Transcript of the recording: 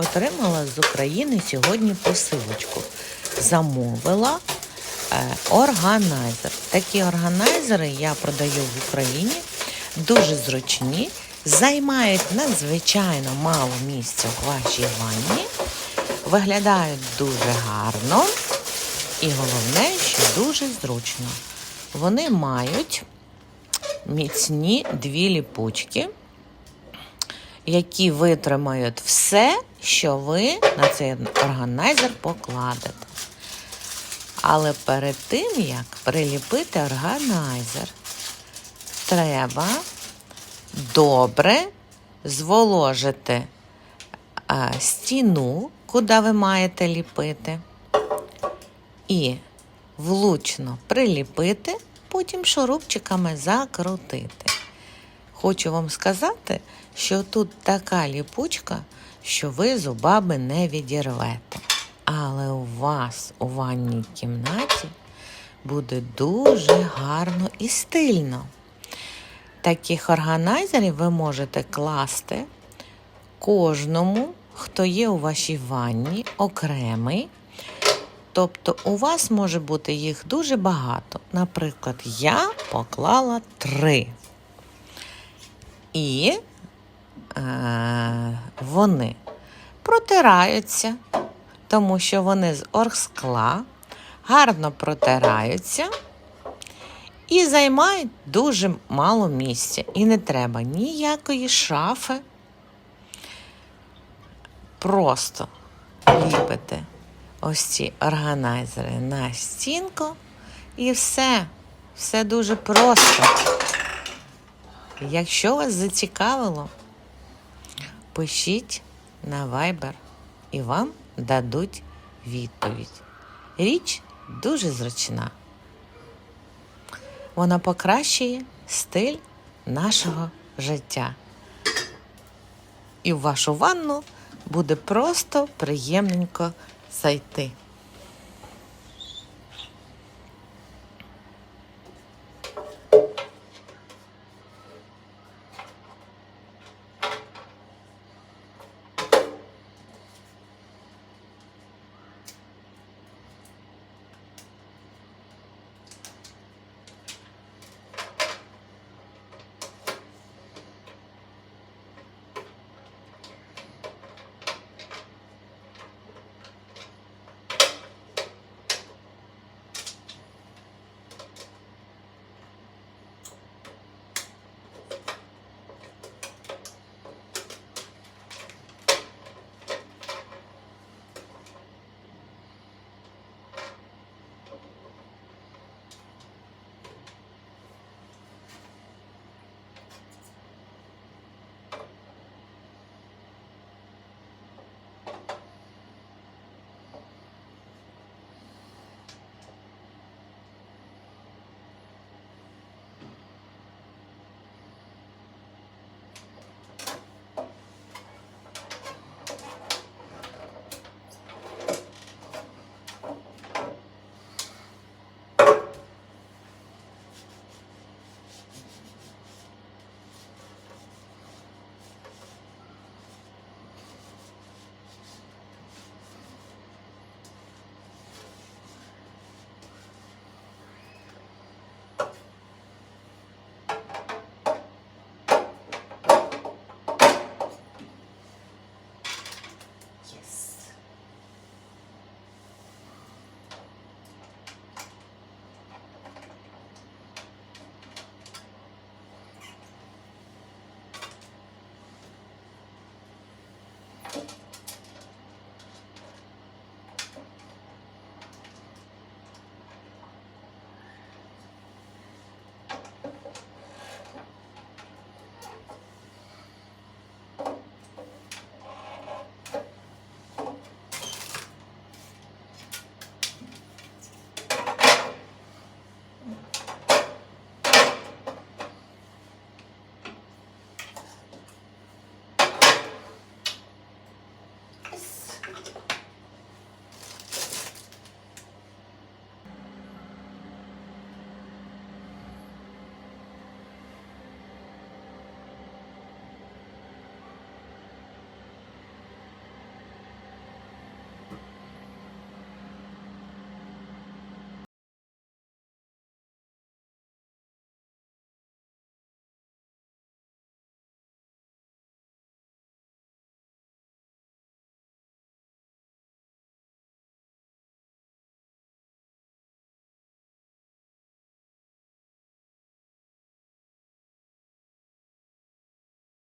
Отримала з України сьогодні посилочку. Замовила е, органайзер. Такі органайзери я продаю в Україні, дуже зручні, займають надзвичайно мало місця в вашій ванні, виглядають дуже гарно і головне, що дуже зручно. Вони мають міцні дві ліпучки які витримають все, що ви на цей органайзер покладете. Але перед тим, як приліпити органайзер, треба добре зволожити стіну, куди ви маєте ліпити, і влучно приліпити, потім шурупчиками закрутити. Хочу вам сказати, що тут така ліпучка, що ви зубами не відірвете. Але у вас у ванній кімнаті буде дуже гарно і стильно. Таких органайзерів ви можете класти кожному, хто є у вашій ванні, окремий. Тобто у вас може бути їх дуже багато. Наприклад, я поклала три. І вони протираються, тому що вони з оргскла гарно протираються і займають дуже мало місця. І не треба ніякої шафи. Просто ліпите ось ці органайзери на стінку і все. Все дуже просто. Якщо вас зацікавило, пишіть на Viber і вам дадуть відповідь. Річ дуже зручна. Вона покращує стиль нашого життя. І в вашу ванну буде просто приємненько зайти.